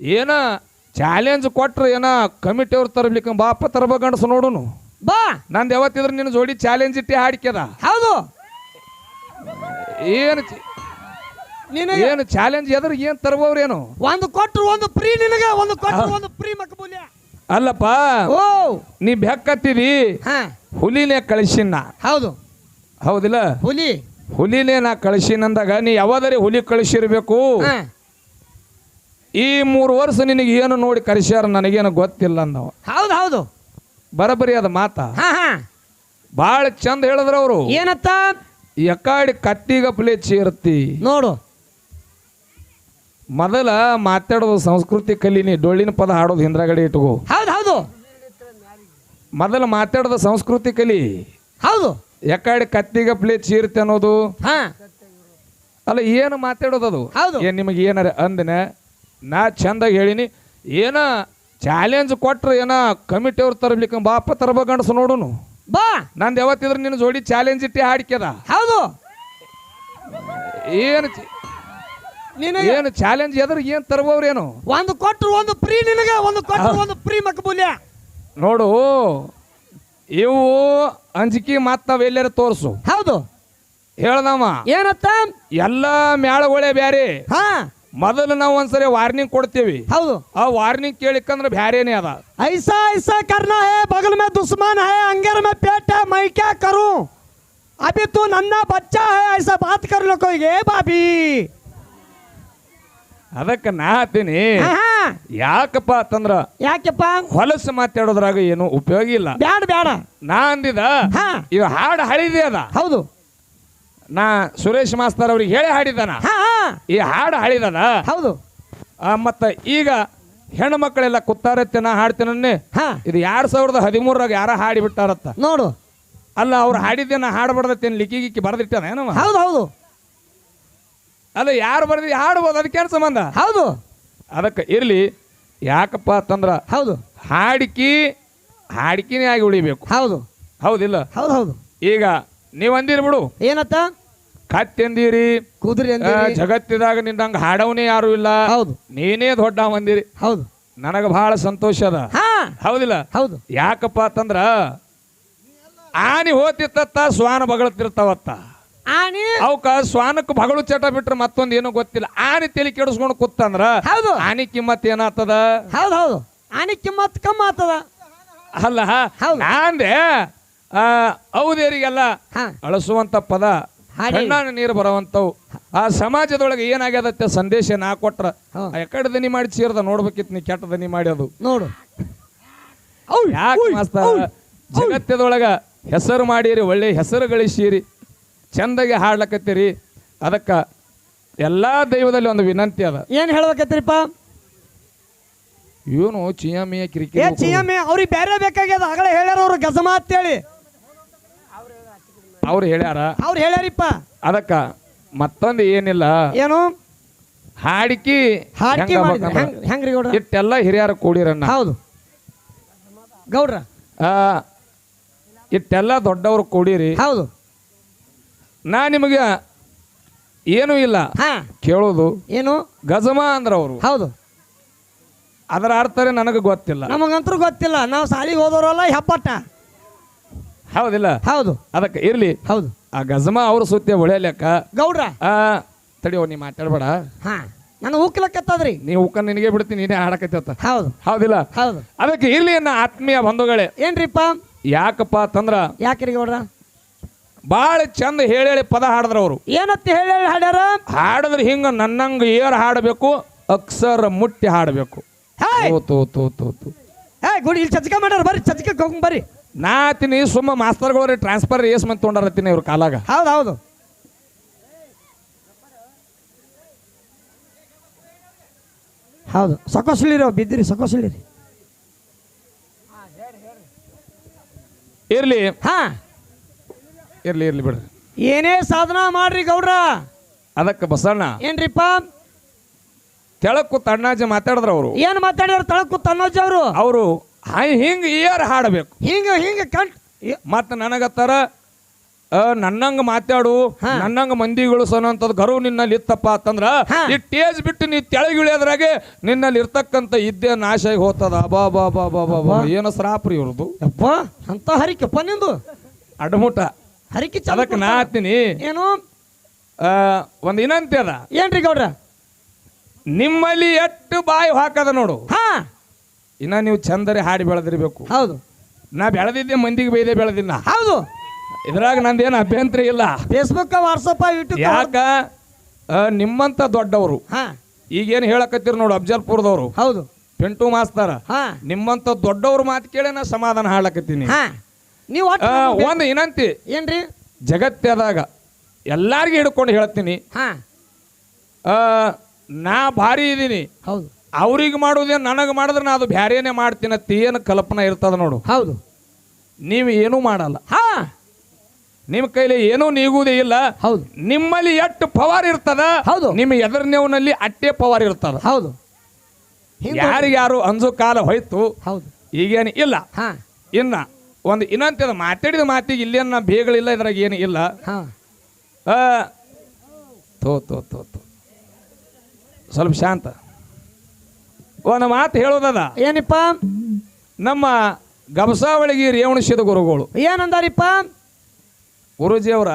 ಏನ ಚಾಲೆಂಜ್ ಕೊಟ್ರೆ ಏನ ಕಮಿಟಿ ಅವ್ರು ಬಾಪ್ಪ ಬಾಪ ತರಬೇಕಂಡ್ಸ ನೋಡುನು. ಬಾ. ನಂದು ಯಾವತ್ತಿದ್ರೆ ನಿನ್ನ ಜೋಡಿ ಚಾಲೆಂಜ್ ಇಟ್ಟಿ ಹಾಡಿಕ್ಯದ. ಹೌದು. ಏನು ನಿನಗೆ ಏನು ಚಾಲೆಂಜ್ ಎದ್ರ ಏನ್ ತರಬೋರೇನು ಒಂದು ಕೊಟ್ರು ಒಂದು ಫ್ರೀ ನಿನಗೆ ಒಂದು ಕೊಟ್ರು ಒಂದು ಫ್ರೀ ಮಕ್ಕಬೂಲ್ಯ ಅಲ್ಲಪ್ಪ ಓ. ನೀ ಬೆಕ್ಕತ್ತಿದಿ ಹಾ. ಹುಲಿನೇ ಕಳಿಸಿನ ಹೌದು. ಹೌದಿಲ್ಲ? ಹುಲಿ. ಹುಲಿನೇ ನಾ ಕಳಿಸಿನಂದಾಗ ನೀ ಯಾವಾದರೆ ಹುಲಿ ಕಳಿಸಿರ್ಬೇಕು? ಈ ಮೂರು ವರ್ಷ ನಿನಗೆ ಏನು ನೋಡಿ ಕರೆಸ್ಯಾರ ನನಗೇನು ಗೊತ್ತಿಲ್ಲ ಅಂದವ ಹೌದು ಹೌದು. ಬರಬರಿ ಅದ ಮಾತ. ಹಾ ಹಾ. ಭಾಳ ಚಂದ ಹೇಳಿದ್ರ ಅವರು. ಏನತ್ತ? ಎಕಾಡಿ ಕತ್ತಿಗಪ್ಲೆ ಚೇರ್ತಿ. ನೋಡು. ಮೊದಲ ಮಾತಾಡೋದು ಸಂಸ್ಕೃತಿ ಕಲೀನಿ ಡೊಳ್ಳಿನ ಪದ ಹಾಡೋದು ಹಿಂದ್ರಗಡೆ ಇಟ್ಕೋ. ಹೌದು ಹೌದು. ಮೊದಲ ಮಾತಾಡೋದು ಸಂಸ್ಕೃತಿ ಕಲಿ. ಹೌದು. ಎಕಾಡಿ ಕತ್ತಿಗಪ್ಲೆ ಚೀರ್ತಿ ಅನ್ನೋದು. ಹಾ. ಅಲ್ಲ ಏನು ಮಾತಾಡೋದು ಅದು? ಹೌದು. ಏನ್ ನಿಮಗೆ ಏನಾರ ಅಂದಿನ? ನಾ ಚಂದಾಗಿ ಹೇಳಿನಿ ಏನ ಚಾಲೆಂಜ್ ಕೊಟ್ರ ಏನ ಕಮಿಟಿ ಅವ್ರು ತರಬೇಕು ಬಾಪ ತರಬೇಕಂಡ್ಸ ನೋಡುನು. ಬಾ. ನಂದು ಯಾವತ್ತಿದ್ರೆ ನಿನ್ನ ಜೋಡಿ ಚಾಲೆಂಜ್ ಇಟ್ಟಿ ಹಾಡಿಕ್ಯದ. ಹೌದು. ಏನು ನಿನಗೆ ಏನು ಚಾಲೆಂಜ್ ಎದ್ರ ಏನ್ ತರಬೋರೇನು ಒಂದು ಕೊಟ್ರು ಒಂದು ಫ್ರೀ ನಿನಗೆ ಒಂದು ಕೊಟ್ರು ಒಂದು ಫ್ರೀ ಮಕ್ಬೂಲ್ಯ. ನೋಡು ಇವು ಅಂಜಿಕೆ ಮಾತಾವ ಎಲ್ಲಾರ ತೋರ್ಸು. ಹೌದು. ಹೇಳ್ದಮ್ಮ ಏನತ್ತ? ಎಲ್ಲ ಒಳ್ಳೆ ಬ್ಯಾರಿ. ಹಾ. ಮೊದಲು ನಾವು ಒಂದ್ಸರಿ ವಾರ್ನಿಂಗ್ ಕೊಡ್ತೀವಿ. ಹೌದು. ಆ ವಾರ್ನಿಂಗ್ ಕೇಳಿಕಂದ್ರೆ ಬ್ಯಾರೇನೆ ಅದ. ಐಸಾ ಐಸಾ ಕರ್ನಾ ಹೇ ಬಗಲ್ ಮೇ ದುಸ್ಮಾನ್ ಹೇ ಹಂಗೇರ್ ಮೇ ಪೇಟ ಮೈಕ್ಯಾ ಮೈ ಕ್ಯಾ ಕರು? ಅಭಿ ತೂ ನನ್ನ ಬಚ್ಚಾ ಹೇ ಐಸಾ ಬಾತ್ ಕರ್ ಲೋಕೋಗೆ ಬಾಬಿ. ಅದಕ್ಕೆ ನಾ ಹತ್ತೀನಿ. ಯಾಕಪ್ಪ ಅಂತಂದ್ರ ಯಾಕಪ್ಪ? ಹೊಲಸು ಮಾತಾಡೋದ್ರಾಗ ಏನು ಉಪಯೋಗ ಇಲ್ಲ. ಬ್ಯಾಡ ಬ್ಯಾಡ. ನಾ ಅಂದಿದ ಇವ ಹಾಡು ಹಳಿದೆ ಅದ. ಹೌದು. ನಾ ಸುರೇಶ್ ಮಾಸ್ತರ್ ಅವ್ರಿಗೆ ಹೇಳಿ ಹಾಡಿದಾನ ಈ ಹಾಡು ಹಾಡಿದಾನ? ಹೌದು. ಮತ್ತ ಈಗ ಹೆಣ್ಣು ಮಕ್ಕಳೆಲ್ಲ ಕುತ್ತಾರತ್ತೆ ನಾ ಹಾಡ್ತೇನೆ ಹಾ. ಇದು ಎರಡ್ ಸಾವಿರದ ಹದಿಮೂರಾಗ ಯಾರ ಹಾಡಿ ಬಿಟ್ಟಾರತ್ತ? ನೋಡು. ಅಲ್ಲ ಅವ್ರು ಹಾಡಿದ್ದೇನ ನಾ ಹಾಡು ಬಡ್ದತ್ತೇನು ಲಿಕ್ಕಿ ಗಿಕ್ಕಿ ಬರ್ದಿಟ್ಟಾನ ಏನವ? ಹೌದು ಹೌದು. ಅಲ್ಲ ಯಾರು ಬರ್ದಿ ಹಾಡ್ಬೋದು ಅದಕ್ಕೇನು ಸಂಬಂಧ? ಹೌದು. ಅದಕ್ಕೆ ಇರ್ಲಿ ಯಾಕಪ್ಪ ಅಂತಂದ್ರ ಹೌದು. ಹಾಡಿಕಿ ಹಾಡಿಕಿನೇ ಆಗಿ ಉಳಿಬೇಕು. ಹೌದು. ಹೌದಿಲ್ಲ? ಹೌದು ಹೌದು. ಈಗ ನೀವು ಅಂದಿರಿ ಬಿಡು. ಏನತ್ತ? ಕತ್ತೆಂದಿರಿ? ಕುದುರೆ ಆ, ಅಂದಿರಿ ಜಗತ್ತಿದಾಗ ನಿನ್ನಂಗ ಹಾಡವನೇ ಯಾರು ಇಲ್ಲ. ಹೌದು. ನೀನೇ ದೊಡ್ಡ ಮಂದಿರಿ ಹೌದು. ನನಗೆ ಬಹಳ ಸಂತೋಷ ಅದ. ಹಾ. ಹೌದಿಲ್ಲ? ಹೌದು. ಯಾಕಪ್ಪ ಅಂತಂದ್ರ ಆನಿ ಹೋತಿತ್ತ ಸ್ವಾನ ಬಗಳತಿರ್ತಾವತ್ತ. ಆನಿ? ಅವಕ ಶ್ವಾನಕ್ಕೆ ಬಗಳು ಚಟ ಬಿಟ್ರೆ ಮತ್ತೊಂದು ಏನೂ ಗೊತ್ತಿಲ್ಲ. ಆನಿ ತಲೆ ಕೆಡಿಸ್ಕೊಂಡು ಕೂತಂದ್ರ ಹೌದು. ಆನಿ ಕಿಮ್ಮತ್ ಏನಾಗ್ತದ? ಹೌದು ಹೌದು. ಆನಿ ಕಿಮ್ಮತ್ ಕಮ್ಮ ಆತದ ಅಲ್ಲ ಹೌದು. ನಾಂದೆ ಆ ಔದೇರಿಗೆಲ್ಲ ಹಾ. ಅಳಿಸುವಂತ ಪದ ಹಾಡಿ. ಕಣ್ಣಾನ ನೀರು ಬರುವಂತವು. ಆ ಸಮಾಜದೊಳಗೆ ಏನಾಗ್ಯದತ್ತೆ ಸಂದೇಶ ನಾ ಕೊಟ್ರ. ಎಕಡೆ ದನಿ ಮಾಡಿ ಚೀರ್ದ ನೋಡ್ಬೇಕಿತ್ತು ನೀ ಕೆಟ್ಟ ದನಿ ಮಾಡ್ಯದು ನೋಡು. ಯಾಕೆ ಜಗತ್ತದೊಳಗ ಹೆಸರು ಮಾಡಿರಿ ಒಳ್ಳೆ ಹೆಸರು ಗಳಿಸಿರಿ ಚಂದಾಗಿ ಹಾಡ್ಲಕತ್ತೀರಿ. ಅದಕ್ಕ ಎಲ್ಲಾ ದೈವದಲ್ಲಿ ಒಂದು ವಿನಂತಿ ಅದ. ಏನ್ ಹೇಳ್ಬೇಕತ್ರಿಪ್ಪ? ಇವನು ಚಿಯಾಮಿಯ ಕಿರಿಕಿರಿ ಚಿಯಮ್ಮೆ ಅವ್ರಿಗೆ ಬೇರೆ ಬೇಕಾಗ್ಯದ. ಆಗಲೇ ಹೇಳ್ಯಾರ ಅವ್ರು ಗಜಮಾ ಅಂತೇಳಿ ಅವ್ರು ಹೇಳ್ಯಾರ. ಅವ್ರು ಹೇಳ್ಯಾರಿಪ್ಪ. ಅದಕ್ಕ ಮತ್ತೊಂದು ಏನಿಲ್ಲ. ಏನು? ಹಾಡಿಕಿ ಹಾಡಿಕೆ ಹೆಂಗ್ ಮಾಡಿದ್ರೆ. ಆಗ್ಬೇಕಂದ್ರ, ಹೆಂಗ್ ಹೆಂಗ್ರಿ ಗೌಡ್ರ? ಇಟ್ಟೆಲ್ಲ ಹಿರಿಯರ ಕೂಡಿರನ್ನ. ಹೌದು. ಗೌಡ್ರ? ಆ, ಇಟ್ಟೆಲ್ಲ ದೊಡ್ಡವರು ಕೂಡಿರಿ. ಹೌದು. ನಾ ನಿಮಗೆ ಏನೂ ಇಲ್ಲ. ಹಾ. ಕೇಳೋದು. ಏನು? ಗಜಮ ಅಂದ್ರ ಅವರು. ಹೌದು. ಅದರ ಅರ್ಥನೇ ನನಗೆ ಗೊತ್ತಿಲ್ಲ. ನಮಗಂತೂ ಗೊತ್ತಿಲ್ಲ. ನಾವು ಸಾಲಿಗೆ ಹೋದವರಲ್ಲ ಹೆಪ್ಪಟ್ಟ ಹೌದಿಲ್ಲ? ಹೌದು. ಅದಕ್ಕೆ ಇರ್ಲಿ. ಹೌದು. ಆ ಗಜಮ ಅವ್ರ ಸುತ್ತಿ ಹೊಳೆಯಲೆಕ್ಕ ಗೌಡ್ರ. ಆ ತಡಿಯೋ ನೀ ಮಾತಾಡ್ಬೇಡ. ಹಾ ನಾನು ಉಕ್ಕಲಕ್ಕತ್ತದ್ರಿ ನೀವು ಉಕ್ಕ ನಿನಗೆ ಬಿಡ್ತೀನಿ ನೀನೇ ಹಾಡಕತ್ತ ಹೌದು. ಹೌದಿಲ್ಲ? ಹೌದು. ಅದಕ್ಕೆ ಇರ್ಲಿ ಅನ್ನ ಆತ್ಮೀಯ ಬಂಧುಗಳೇ. ಏನ್ರಿಪ್ಪ? ಯಾಕಪ್ಪ ಅಂತಂದ್ರ ಯಾಕ್ರಿ ಗೌಡ್ರ? ಬಾಳ ಚಂದ ಹೇಳಿ ಹೇಳಿ ಪದ ಹಾಡಿದ್ರ ಅವರು. ಏನತ್ತಿ ಹೇಳಿ ಹೇಳಿ ಹಾಡ್ಯಾರ? ಹಾಡಿದ್ರೆ ಹಿಂಗ ನನ್ನಂಗ ಏರ್ ಹಾಡಬೇಕು ಅಕ್ಷರ ಮುಟ್ಟಿ ಹಾಡಬೇಕು. ಹೇ ತೋ ತೋ ತೋ ತೋ ತೋ. ಗುಡಿ ಇಲ್ಲಿ ಚಚ್ಕ ಮಾಡ್ಯಾರ ಬರ್ರಿ ಚಚ್ಕಕ್ಕೆ ಹೋಗಿ ಬರ್ರಿ. ನಾ ಆತೀನಿ ಸುಮ್ಮ ಮಾಸ್ತರ್ಗಳವ್ರಿ ಟ್ರಾನ್ಸ್ಫರ್ ಏಸ್ ಮಂದಿ ತೊಗೊಂಡಾರತ್ತೀನಿ ಇವ್ರ ಕಾಲಾಗ. ಹೌದು ಹೌದು. ಹೌದು. ಸೊಕೊಸ್ಲಿರಿ ಬಿದ್ದಿರಿ ಸೊಕೊಸ್ಲಿರಿ. ಇರ್ಲಿ. ಹಾ. ಇರ್ಲಿ ಇರ್ಲಿ ಬಿಡ್ರಿ. ಏನೇ ಸಾಧನ ಮಾಡ್ರಿ ಗೌಡ್ರ. ಅದಕ್ಕೆ ಬಸಣ್ಣ. ಏನ್ರಿಪ್ಪ? ತೆಳಕು ತಣ್ಣಾಜಿ ಮಾತಾಡಿದ್ರ ಅವರು. ಏನ್ ಮಾತಾಡ್ಯಾರ ತಳಕು ತನ್ನೋಜ್ ಅವರು? ಅವರು ಹಿಂಗ ಇಯರ್ ಹಾಡಬೇಕು. ಹಿಂಗ ಹಿಂಗ ಕಂಟ್ ಮತ್ತು ನನಗತ್ತಾರ ನನ್ನಂಗ ಮಾತಾಡು. ನನ್ನಂಗ ಮಂದಿಗಳು ಸನ್ನಂತದ್ ಗರು ನಿನ್ನಲ್ಲಿ ಇತ್ತಪ್ಪ ಅಂತಂದ್ರ. ಈ ಟೇಜ್ ಬಿಟ್ಟು ನೀ ತೆಳಗಿಳಿಯೋದ್ರಾಗೆ ನಿನ್ನಲ್ಲಿ ಇರ್ತಕ್ಕಂತ ಇದ್ದೆ ನಾಶ ಆಗಿ ಹೋಗ್ತದ. ಬಾ ಬಾ ಬಾ ಬಾ ಬಾ ಬಾ. ಏನು ಸ್ರಾಪ್ರಿ ಇವ್ರದ್ದು ಅಪ್ಪ ಅಂತ ಹರಿಕಪ್ಪ ನಿಂದು. ಅಡಮುಟ. ಹರಿಕೆ ಅದಕ್ಕೆ ನಾ ಹತ್ತೀನಿ. ಏನು? ಒಂದು ಅದ. ಏನ್ರಿ ಗೌಡ್ರ? ನಿಮ್ಮಲ್ಲಿ ಎಟ್ಟು ಬಾಯಿ ಹಾಕದ ನೋಡು. ಹಾ. ಇನ್ನ ನೀವು ಚಂದರೆ ಹಾಡಿ ಬೆಳೆದಿರ್ಬೇಕು. ಹೌದು. ನಾ ಬೆಳೆದಿದ್ದೆ ಮಂದಿಗೆ ಬೈದೆ ಬೆಳೆದಿಲ್ಲ. ಹೌದು. ಇದ್ರಾಗ ನಂದೇನು ಅಭ್ಯಂತರ ಇಲ್ಲ. ಫೇಸ್ಬುಕ್ ವಾಟ್ಸಪ್ ಯೂಟ್ಯೂಬ್ ಯಾಕ? ಆ, ನಿಮ್ಮಂತ ದೊಡ್ಡವರು. ಹಾ. ಈಗೇನು ಹೇಳಕತ್ತೀರಿ ನೋಡು ಅಫ್ಜಲ್ಪುರದವರು ಹೌದು. ಪಿಂಟು ಮಾಸ್ತರ. ಹಾ. ನಿಮ್ಮಂತ ದೊಡ್ಡವ್ರ ಮಾತು ಕೇಳಿ ನಾ ಸಮಾಧಾನ ಹಾಳಕತ್ತೀನಿ ಹಾ. ನೀವು ಒಟ್ಟು ಆ, ನಮ್ಗೆ ಒಂದು ಏನಂತಿ ಏನ್ರಿ? ಜಗತ್ತದಾಗ ಎಲ್ಲಾರ್ಗೂ ಹಿಡ್ಕೊಂಡು ಹೇಳ್ತೀನಿ. ಹಾ. ಆ, ನಾ ಭಾರಿ ಇದ್ದೀನಿ ಹೌದು. ಅವ್ರಿಗೆ ಮಾಡೋದೇನು ನನಗೆ ಮಾಡಿದ್ರೆ ನಾ ಅದು ಬ್ಯಾರೇನೆ ಮಾಡ್ತೀನಂತ ಏನು ಕಲ್ಪನೆ ಇರ್ತದ ನೋಡು. ಹೌದು. ನೀವು ಏನೂ ಮಾಡಲ್ಲ. ಹಾ. ನಿಮ್ಮ ಕೈಲಿ ಏನೂ ನೀಗುವುದೇ ಇಲ್ಲ. ಹೌದು. ನಿಮ್ಮಲ್ಲಿ ಎಷ್ಟು ಪವರ್ ಇರ್ತದ ಹೌದು. ನಿಮ್ಮ ಎದರ್ನೇವ್ನಲ್ಲಿ ಅಟ್ಟೆ ಪವರ್ ಇರ್ತದ. ಹೌದು. ಯಾರಿಗ್ಯಾರು ಅಂಜು ಕಾಲ ಹೋಯ್ತು ಹೌದು. ಈಗೇನು ಇಲ್ಲ. ಹಾ. ಇನ್ನ ಒಂದು ಇನ್ನಂತದ ಮಾತಾಡಿದ ಮಾತಿಗೆ ಇಲ್ಲೇನ ಬೇಗಳಿಲ್ಲ ಇದ್ರಾಗ ಏನು ಇಲ್ಲ. ಹಾ. ತೋ ತೋ ತೋ ತೋ. ಸ್ವಲ್ಪ ಶಾಂತ. ಒಂದು ಮಾತು ಹೇಳೋದದ? ಏನಿಪ್ಪ? ನಮ್ಮ ಗಬಸಾವಳಿಗೆ ರೇವಣಿಸಿದ ಗುರುಗಳು. ಏನಂದಾರಿಪ್ಪ? ಗುರುಜಿ ಅವರ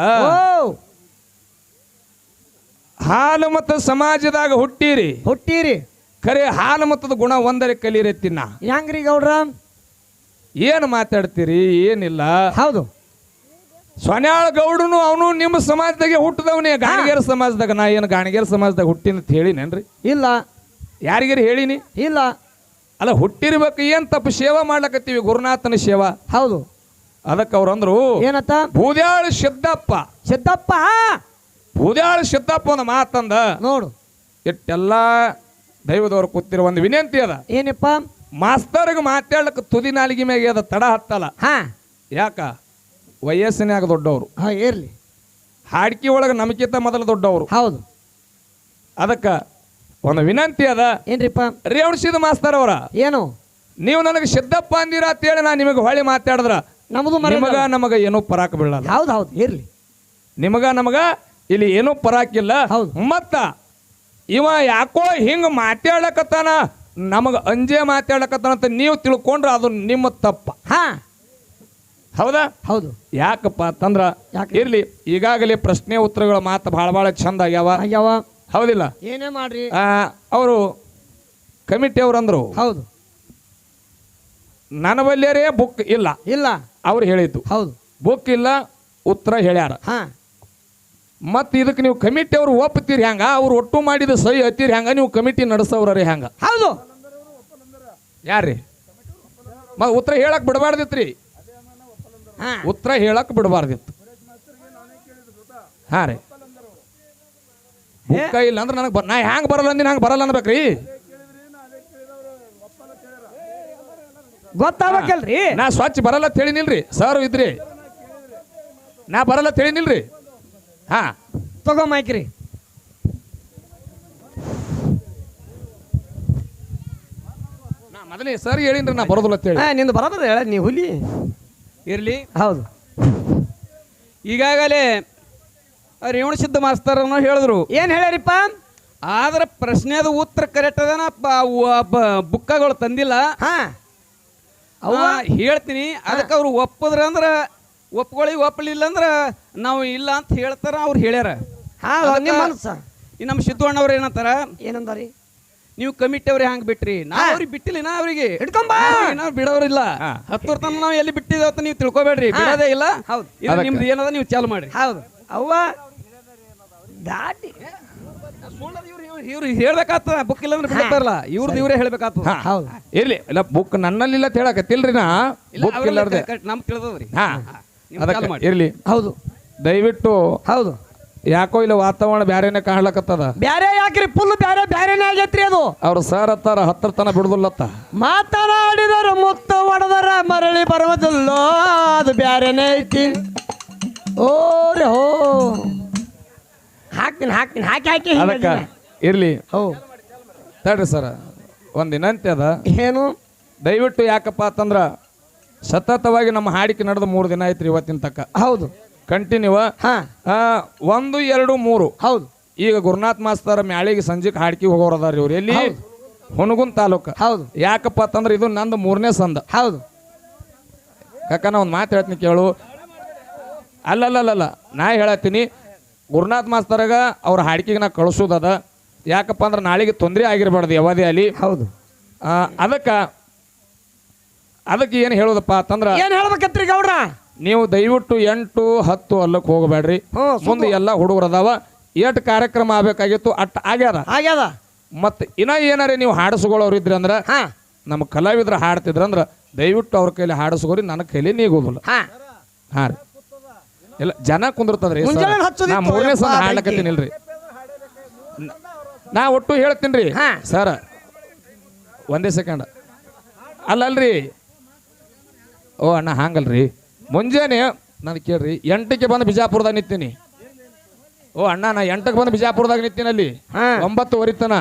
ಹಾಲು ಮತ್ತು ಸಮಾಜದಾಗ ಹುಟ್ಟಿರಿ. ಹುಟ್ಟಿರಿ. ಖರೆ ಹಾಲು ಮತ್ತದ ಗುಣ ಒಂದರೆ ಕಲೀರಿ ತಿನ್ನ. ಹೆಂಗ್ರಿ ಗೌಡ್ರ? ಏನು ಮಾತಾಡ್ತೀರಿ? ಏನಿಲ್ಲ. ಹೌದು. ಸೊನ್ಯಾಳ ಗೌಡನು ಅವನು ನಿಮ್ಮ ಸಮಾಜದಾಗೆ ಹುಟ್ಟದವನೇ. ಗಾಣಿಗೇರ ಸಮಾಜದಾಗ ನಾ ಏನು ಗಾಣಿಗೇರ ಸಮಾಜದಾಗ ಹುಟ್ಟಿನ ಅಂತ ಹೇಳಿನೇನ್ರಿ? ಇಲ್ಲ. ಯಾರಿಗಾರಿ ಹೇಳಿನಿ? ಇಲ್ಲ. ಅಲ್ಲ ಹುಟ್ಟಿರ್ಬೇಕು ಏನು ತಪ್ಪು? ಸೇವಾ ಮಾಡ್ಲಕತ್ತೀವಿ ಗುರುನಾಥನ ಸೇವಾ. ಹೌದು. ಅದಕ್ಕೆ ಅವ್ರು ಅಂದ್ರು ಏನತ್ತ? ಬೂದ್ಯಾಳ ಸಿದ್ದಪ್ಪ ಸಿದ್ದಪ್ಪ ಬೂದ್ಯಾಳ ಸಿದ್ದಪ್ಪ ಒಂದು ಮಾತಂದ. ನೋಡು. ಇಟ್ಟೆಲ್ಲ ದೈವದವ್ರು ಕೂತಿರೋ ಒಂದು ವಿನಂತಿ ಅದ. ಏನಪ್ಪ? ಮಾಸ್ತರ್ಗೆ ಮಾತಾಡ್ಲಕ್ಕ ತುದಿ ನಾಲಿಗೆ ಮ್ಯಾಗೆ ಅದ ತಡ ಹತ್ತಲ್ಲ. ಹಾ. ಯಾಕ? ವಯಸ್ಸಿನಾಗ ದೊಡ್ಡವರು. ಹಾ ಏರ್ಲಿ ಹಾಡ್ಕಿ ಒಳಗೆ ನಮಗಿಂತ ಮೊದಲು ದೊಡ್ಡವರು. ಹೌದು. ಅದಕ್ಕೆ ಒಂದು ವಿನಂತಿ ಅದ. ಏನ್ರಿಪ್ಪ? ರೇವಣಸಿದ ಮಾಸ್ತರ್ ಅವರ. ಏನು? ನೀವು ನನಗೆ ಸಿದ್ದಪ್ಪ ಅಂದಿರ ಅಂತೇಳಿ ನಾ ನಿಮಗೆ ಹೊಳಿ ಮಾತಾಡಿದ್ರ. ನಮ್ದು ನಿಮಗ ನಮಗ ಏನೂ ಪರಾಕ್ ಬೀಳಲ್ಲ. ಹೌದು ಹೌದು ಇರ್ಲಿ. ನಿಮಗ ನಮಗ ಇಲ್ಲಿ ಏನೂ ಪರಾಕಿಲ್ಲ ಹೌದು. ಮತ್ತ ಇವ ಯಾಕೋ ಹಿಂಗ ಮಾತಾಡಕತ್ತಾನ ನಮಗ ಅಂಜೆ ಮಾತಾಡಕತ್ತಾನ ಅಂತ ನೀವು ತಿಳ್ಕೊಂಡ್ರೆ ಅದು ನಿಮ್ಮ ತಪ್ಪ. ಹಾ. ಹೌದಾ? ಹೌದು. ಯಾಕಪ್ಪ ಅಂತಂದ್ರ ಯಾಕೆ? ಇರ್ಲಿ ಈಗಾಗಲೇ ಪ್ರಶ್ನೆ ಉತ್ತರಗಳ ಮಾತು ಭಾಳ ಭಾಳ ಚಂದ ಆಗ್ಯಾವ. ಆಗ್ಯಾವ. ಹೌದಿಲ್ಲ? ಏನೇ ಮಾಡ್ರಿ. ಅವರು ಕಮಿಟಿ ಅವ್ರು ಅಂದ್ರು. ಹೌದು. ನನ್ನ ಬಲ್ಯರೇ ಬುಕ್ ಇಲ್ಲ. ಇಲ್ಲ. ಅವ್ರು ಹೇಳಿದ್ದು. ಹೌದು. ಬುಕ್ ಇಲ್ಲ ಉತ್ತರ ಹೇಳ್ಯಾರ. ಮತ್ತೆ ಮತ್ತು ಇದಕ್ಕೆ ನೀವು ಕಮಿಟಿ ಅವ್ರು ಒಪ್ಪತ್ತೀರಿ ಹ್ಯಾಂಗ ಅವ್ರು ಒಟ್ಟು ಮಾಡಿದ ಸಹಿ ಹತ್ತೀರಿ ಹ್ಯಾಂಗ ನೀವು ಕಮಿಟಿ ನಡೆಸೋರೇ ಹ್ಯಾಂಗ ಹೌದು. ಯಾರ್ರಿ? ಮ ಉತ್ತರ ಹೇಳಕ್ ಬಿಡಬಾರ್ದಿತ್ರಿ. ಉತ್ತರ ಹೇಳಕ್ ಬಿಡಬಾರ್ದಿತ್ತು. ಹಾ ರೀ. ಬುಕ್ಕ ಇಲ್ಲ ಅಂದ್ರೆ ನನಗೆ ನಾ ಹ್ಯಾಂಗ ಬರಲ್ಲ ಅಂದಿನ ಹಂಗೆ ಬರಲ್ಲ ಅನ್ಬೇಕ್ರಿ? ಗೊತ್ತಾಗಬೇಕಲ್ರಿ? ನಾ ಸ್ವಚ್ಛ ಬರಲ್ಲ ತಿಳಿನಿಲ್ರಿ ಸರ್ ಇದ್ರಿ. ನಾ ಬರಲ್ಲ ತಿಳಿನಿಲ್ರಿ ಹಾ. ತಗೋ ಮೈಕ್ರಿ. ನಾ ಮೊದಲೇ ಸರ್ ಹೇಳಿನ್ರಿ ನಾ ಬರೋದಿಲ್ಲ ಅಂತ ಹೇಳಿ. ಹಾ ನಿಂದು ಬರೋದ್ರ ಹೇಳ ನೀ ಹುಲಿ. ಇರ್ಲಿ. ಹೌದು. ಈಗಾಗಲೇ ರೇವಣಸಿದ್ಧ ಅನ್ನೋ ಹೇಳಿದ್ರು. ಏನ್ ಹೇಳ್ಯಾರಿಪ್ಪ? ಆದ್ರೆ ಪ್ರಶ್ನೆದ ಉತ್ತರ ಕರೆಕ್ಟ್ ಅದನ ಬುಕ್ಕಗಳು ತಂದಿಲ್ಲ. ಹಾ. ಅವ ಹೇಳ್ತೀನಿ ಅದಕ್ಕೆ ಅವ್ರು ಒಪ್ಪದ್ರ ಅಂದ್ರ ಒಪ್ಕೊಳ್ಳಿ ಒಪ್ಪಲಿಲ್ಲ ಅಂದ್ರ ನಾವು ಇಲ್ಲ ಅಂತ ಹೇಳ್ತಾರ ಅವ್ರು ಹೇಳ್ಯಾರ. ನಿಮ್ಮ ಸಿದ್ದಣ್ಣವ್ರು ಏನಂತಾರ? ಏನಂದಾರಿ? ನೀವು ಕಮಿಟಿ ಅವ್ರಿಗೆ ಹಂಗ್ ಬಿಟ್ರಿ. ನಾವು ಅವ್ರಿಗೆ ಬಿಟ್ಟಿಲ್ಲ ನಾ ಅವ್ರಿಗೆ ನಾವು ಬಿಡೋರಿಲ್ಲ. ಹತ್ತು ತನ ನಾವು ಎಲ್ಲಿ ಬಿಟ್ಟಿದ್ದೇವೆ ಅಂತ ನೀವು ತಿಳ್ಕೊಬೇಡ್ರಿ. ಬಿಡೋದೇ ಇಲ್ಲ. ಹೌದು. ನಿಮ್ದು ಏನದ ನೀವು ಚಾಲು ಮಾಡ್ರಿ. ಹೌದು. ಅವ್ವ ದಾಟಿ. ಇವ್ರು ಹೇಳ್ಬೇಕಾಗ್ತದ ಬುಕ್ ಇಲ್ಲ ಅಂದ್ರೆ ಬಿಡ್ತಾರಲ್ಲ ಇವ್ರದ್ದು ಇವರೇ ಹೇಳ್ಬೇಕಾಗ್ತದ. ಹಾ. ಹೌದು. ಇರ್ಲಿ ಇಲ್ಲ ಬುಕ್ ನನ್ನಲ್ಲಿಲ್ಲ ಅಂತ ಹೇಳಕತ್ತಿಲ್ರಿ ನಾ? ಬುಕ್ ಇಲ್ಲಾರ್ದೆ. ನಮ್ಗೆ ತಿಳಿದದ್ರಿ. ಹಾ. ಅದಕ್ಕೆ ಇರ್ಲಿ. ಹೌದು. ದಯವಿಟ್ಟು ಹೌದು. ಯಾಕೋ ಇಲ್ಲ ವಾತಾವರಣ ಬ್ಯಾರೇನೆ ಕಾಣ್ಲಕತ್ತದ? ಬ್ಯಾರೆ ಯಾಕ್ರಿ? ಫುಲ್ ಬ್ಯಾರೆ ಬ್ಯಾರೆನೇ ಆಗೈತ್ರಿ ಅದು. ಅವ್ರು ಸರ್ ಹತ್ತಾರ ಹತ್ತರ ತನ ಬಿಡುದಿಲ್ಲತ್ತ. ಮಾತನಾಡಿದರು ಮುತ್ತ ಒಡೆದರ ಮರಳಿ ಬರುವುದಿಲ್ಲೋ ಅದು ಬ್ಯಾರೆನೇ ಐತಿ. ಓ ರೇ. ಹೋ ಹಾಕ್ತೀನಿ ಹಾಕ್ತೀನಿ ಹಾಕಿ ಹಾಕಿ ಅದಕ್ಕೆ. ಇರ್ಲಿ. ಹೌ. ತಡ್ರಿ ಸರ್ ಒಂದ್ ವಿನಂತಿ ಅದ. ಏನು? ದಯವಿಟ್ಟು ಯಾಕಪ್ಪ ಅಂತಂದ್ರ ಸತತವಾಗಿ ನಮ್ಮ ಹಾಡಿಕೆ ನಡೆದ ಮೂರು ದಿನ ಐತ್ರಿ ಇವತ್ತಿನ ತಕ್ಕ. ಹೌದು. ಕಂಟಿನ್ಯೂ ಹಾ. ಒಂದು ಎರಡು ಮೂರು. ಹೌದು. ಈಗ ಗುರುನಾಥ್ ಮಾಸ್ತರ ಮ್ಯಾಳಿಗೆ ಸಂಜೆಗೆ ಹಾಡ್ಕಿ ಹೋಗೋರು ಅದಾರ ಇವ್ರು. ಎಲ್ಲಿ? ಹುಣಗುನ್ ತಾಲೂಕ. ಹೌದು. ಯಾಕಪ್ಪ ಅಂತಂದ್ರೆ ಇದು ನಂದು ಮೂರನೇ ಸಂದ. ಹೌದು. ಕಾಕ ನಾ ಒಂದು ಮಾತು ಹೇಳ್ತೀನಿ ಕೇಳು. ಅಲ್ಲಲ್ಲಲ್ಲ ನಾ ಹೇಳತ್ತೀನಿ. ಗುರುನಾಥ್ ಮಾಸ್ತರಾಗ ಅವ್ರ ಹಾಡಿಕೆಗೆ ನಾ ಕಳಿಸೋದದ ಯಾಕಪ್ಪ ಅಂದ್ರೆ ನಾಳೆಗೆ ತೊಂದರೆ ಆಗಿರಬಾರ್ದು ಯಾವದೇ ಅಲ್ಲಿ ಹೌದು. ಅದಕ್ಕೆ ಅದಕ್ಕೆ ಏನು ಹೇಳೋದಪ್ಪ ಅಂತಂದ್ರೆ ಏನ್ ಹೇಳ್ಬೇಕತ್ರಿ ಗೌಡ್ರ? ನೀವು ದಯವಿಟ್ಟು ಎಂಟು ಹತ್ತು ಅಲ್ಲಕ್ಕೆ ಹೋಗಬೇಡ್ರಿ. ಮುಂದೆ ಎಲ್ಲ ಹುಡುಗರು ಅದಾವ. ಎಷ್ಟು ಕಾರ್ಯಕ್ರಮ ಆಗಬೇಕಾಗಿತ್ತು ಅಟ್ ಆಗ್ಯಾದ. ಆಗ್ಯದ. ಮತ್ತು ಇನ್ನ ಏನಾರೇ ನೀವು ಹಾಡಿಸ್ಕೊಳ್ಳೋರು ಇದ್ರಿ ಅಂದ್ರೆ ಹಾ. ನಮ್ಮ ಕಲಾವಿದ್ರು ಹಾಡ್ತಿದ್ರಂದ್ರೆ ದಯವಿಟ್ಟು ಅವ್ರ ಕೈಲಿ ಹಾಡಿಸ್ಕೋರಿ ನನ್ನ ಕೈಲಿ ನೀಗೋದಿಲ್ಲ. ಹಾಂ. ಹಾ ರೀ. ಇಲ್ಲ ಜನ ಕುಂದಿರ್ತದ್ರಿ ಮುಂಜಾನೆ ಹಚ್ಚೋದಿತ್ತು, ನಾ ಮೂರನೇ ಸಲ ಯಪ್ಪಾ, ಹಾಡ್ಲಕತ್ತೀನಿ ಇಲ್ರಿ. ನಾ ಒಟ್ಟು ಹೇಳ್ತೀನಿ ರೀ ಹಾ. ಸರ್ ಒಂದೇ ಸೆಕೆಂಡ್. ಅಲ್ಲಲ್ರಿ. ಓ ಅಣ್ಣ ಹಾಂಗಲ್ರಿ. ಮುಂಜಾನೆ ನಾನು ಕೇಳ್ರಿ ಎಂಟಕ್ಕೆ ಬಂದು ಬಿಜಾಪುರದಾಗ ನಿಂತೀನಿ. ಓ ಅಣ್ಣ ನಾ ಎಂಟಕ್ಕೆ ಬಂದು ಬಿಜಾಪುರದಾಗ ನಿಂತೀನಿ ಅಲ್ಲಿ. ಹಾ. ಒಂಬತ್ತುವರೆ ತನ.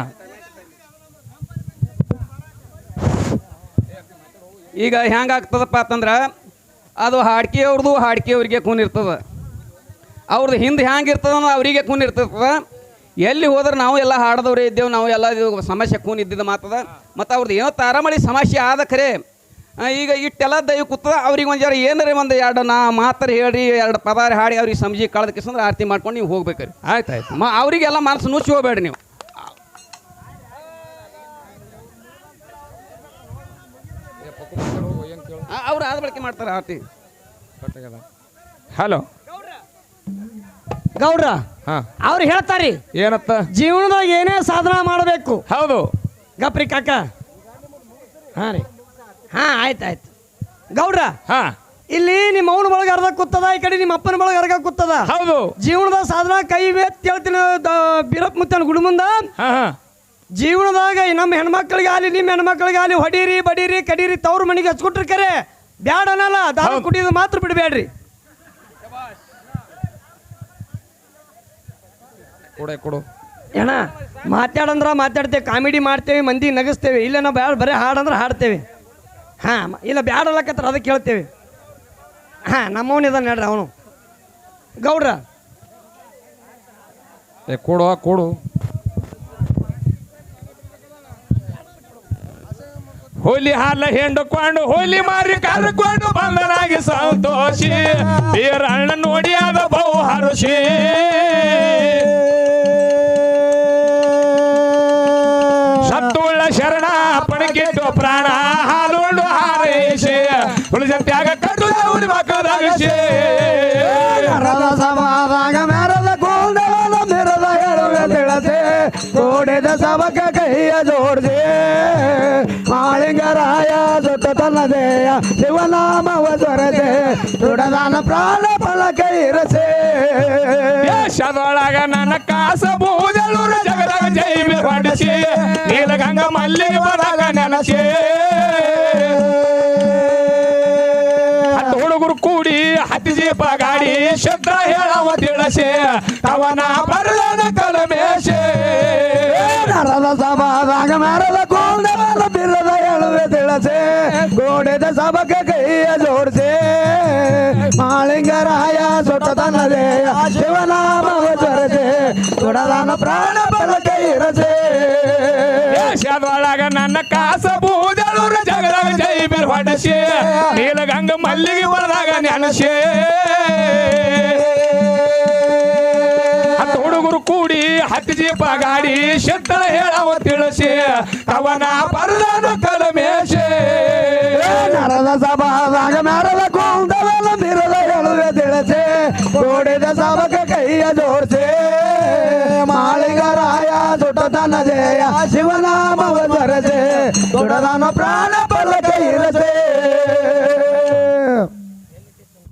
ಈಗ ಹೆಂಗಾಗ್ತದಪ್ಪ ಅಂತಂದ್ರೆ ಅದು ಹಾಡ್ಕೆಯವ್ರದ್ದು ಅವ್ರದ್ದು ಕೂನಿರ್ತದೆ ಅವ್ರಿಗೆ ಅವ್ರದ್ದು ಹಿಂದೆ ಹ್ಯಾಂಗಿರ್ತದ ಅವರಿಗೆ ಕೂನ್ ಇರ್ತದ. ಎಲ್ಲಿ ಹೋದ್ರೆ ನಾವು ಎಲ್ಲ ಹಾಡದವ್ರೇ ಇದ್ದೇವೆ ನಾವು ಎಲ್ಲ ಇದು ಸಮಸ್ಯೆ ಕೂನ್ ಇದ್ದಿದ್ದು ಮಾತದ. ಮತ್ತು ಅವ್ರದ್ದು ಏನೋ ತಾರಾಮಳಿ ಸಮಸ್ಯೆ ಆದ ಖರೆ ಈಗ ಇಟ್ಟೆಲ್ಲ ದೈವ ಕೂತದ ಅವ್ರಿಗೆ ಒಂದು ಜರ ಏನಾರ ಒಂದು ಎರಡು ನಾ ಮಾತ್ರ ಹೇಳ್ರಿ ಎರಡು ಪದಾರ ಹಾಡಿ ಅವ್ರಿಗೆ ಸಮಜಿ ಕಳೆದ ಕಿಸಂದ್ರೆ ಆರತಿ ಮಾಡ್ಕೊಂಡು ನೀವು ಹೋಗ್ಬೇಕ್ರಿ. ಆಯ್ತು ಆಯ್ತು ಮ ಅವರಿಗೆಲ್ಲ ಮನಸ್ಸು ನುಚ್ಚಿ ಹೋಗ್ಬೇಡ್ರಿ ನೀವು. ಅವ್ರು ಆದ ಬಳಕೆ ಮಾಡ್ತಾರೆ ಆರತಿ. ಹಲೋ. ಗೌಡ್ರ ಹಾ. ಅವ್ರು ಹೇಳ್ತಾರಿ ಏನತ್ತ? ಜೀವನದಾಗ ಏನೇ ಸಾಧನ ಮಾಡಬೇಕು. ಹೌದು. ಗಪ್ರಿ ಕಾಕ. ಹಾ ರೀ. ಹಾ ಆಯ್ತು ಆಯ್ತು. ಗೌಡ್ರ ಹಾ. ಇಲ್ಲಿ ನಿಮ್ಮ ಅವನ ಬಳಗ ಅರ್ಧ ಕೂತದ ಈ ಕಡೆ ನಿಮ್ಮ ಅಪ್ಪನ ಬಳಗ ಅರ್ಧ ಕೂತದ. ಹೌದು. ಜೀವನದ ಸಾಧನ ಕೈ ಎತ್ತಿ ಹೇಳ್ತೀನಿ ದ- ಬೀರಪ್ಪ ಮುತ್ತನ ಗುಡಿ ಮುಂದ. ಹಾ ಹಾ. ಜೀವನದಾಗ ನಮ್ಮ ಹೆಣ್ಮಕ್ಳಿಗೆ ಆಗಲಿ ನಿಮ್ಮ ಹೆಣ್ಮಕ್ಳಿಗೆ ಆಗಲಿ ಹೊಡೀರಿ ಬಡೀರಿ ಕಡೀರಿ ತವ್ರ ಮನೆಗೆ ಹಚ್ಕೊಟ್ರಿ ಕರೆ. ಬ್ಯಾಡ ಅನ್ನಲ್ಲ ದಾರು ಕುಡಿಯೋದು ಮಾತ್ರ ಬಿಡಬೇಡ್ರಿ. ಕೊಡೆ ಕೊಡು. ಏನ ಮಾತಾಡಂದ್ರ ಮಾತಾಡ್ತೇವೆ ಕಾಮಿಡಿ ಮಾಡ್ತೇವೆ ಮಂದಿ ನಗಿಸ್ತೇವೆ ಇಲ್ಲ ನಾವು ಬ್ಯಾಡ ಬರೀ ಹಾಡಂದ್ರೆ ಹಾಡ್ತೇವೆ. ಹಾಂ ಇಲ್ಲ ಬ್ಯಾಡ ಅಲ್ಲಕತ್ರ ಅದಕ್ಕೆ ಕೇಳ್ತೇವೆ. ಹಾಂ ನಮ್ಮವನಿದ ನೋಡ್ರಿ ಅವನು. ಗೌಡ್ರ. ಏ ಕೊಡು ಕೊಡು. ಹೋಲಿ ಹಾಲ ಹೆಂಡುಕೊಂಡು ಹೋಲಿ ಮಾರಿ ಕರ್ಕೊಂಡು ಬಂದನಾಗಿ ಸಂತೋಷಿ. ಬೀರಣ್ಣ ನೋಡಿ ಆದ ಬಹು ಹರುಷಿ. ಸಬಕ ಕೈಯ ಜೋಡಿದೆ ಮಾಳಿಂಗರಾಯ ಸುತ್ತ ತನ್ನದೇಯ ಶಿವನಾಮವ ದೊರೆದೆ ದೃಢದಾನ ಪ್ರಾಣ ಫಲಕ ಇರಸೆ. ದೇಶದೊಳಗ ನನ್ನ ಕಾಸ ಬೂದಲೂರು ಜಗದಾಗ ಜೈಮಿ ಹೊಡಿಸಿ. ನೀಲಗಂಗ ಮಲ್ಲಿಗೆ ಬದಾಗ ನೆನಸಿ. ಹುಡುಗರು ಕೂಡಿ ಹತ್ತಿ ಜೀಪ ಗಾಡಿ ಶಬ್ದ ಹೇಳವ ತಿಳಿಸಿ. ಅವನ ಬರದನ ಕಲಮೇಶೆ. ಸಭಾದಾಗ ಮೆರದ ಕೂದಲ ಬಿಲ್ಲದ ಎಳುವೆ ತಿಳಸೆ, ಗೋಡೆದ ಸಭಕ್ಕೆ ಕೈಯ ಜೋಡಿಸೆ. ಮಾಳಿಂಗರಾಯ ಸುತ್ತ ತನ್ನದೇಯ ಶಿವನಾಮವ ದೊರೆದೆ ದುಡದಾನ ಪ್ರಾಣ ಫಲಕ ಇರಸೆ. ದೇಶದೊಳಗ ನನ್ನ ಕಾಸ ಬೂದಲೂರು ಜಗದಾಗ ಜೈಮಿ ಹೊಡಸೆ, ನೀಲಗಂಗ ಮಲ್ಲಿಗೆ ಬರದಾಗ ನೆನಸಿ. ಕೂಡಿ ಹತ್ತಿ ಜೀಪ ಗಾಡಿ ಶಬ್ದ ಹೇಳವ ತಿಳಿಸಿ ಅವನ ಪರದಾನ ಕಲಮೇಶೆ. ನರದ ಸಭಾದಾಗ ನರದ ಕೂದಲ ನಿರದ ಹೇಳುವೆ ತಿಳಿಸಿ ಗೋಡೆದ ಸಭಕ ಕೈಯ ಜೋಡಿಸೆ. ಮಾಳಿಗರಾಯ ಸುಟತನ ಜಯ ಶಿವನಾಮವ ದೊರೆದೆ ದುಡದಾನ ಪ್ರಾಣ ಪಲಕ ಇರಸೆ.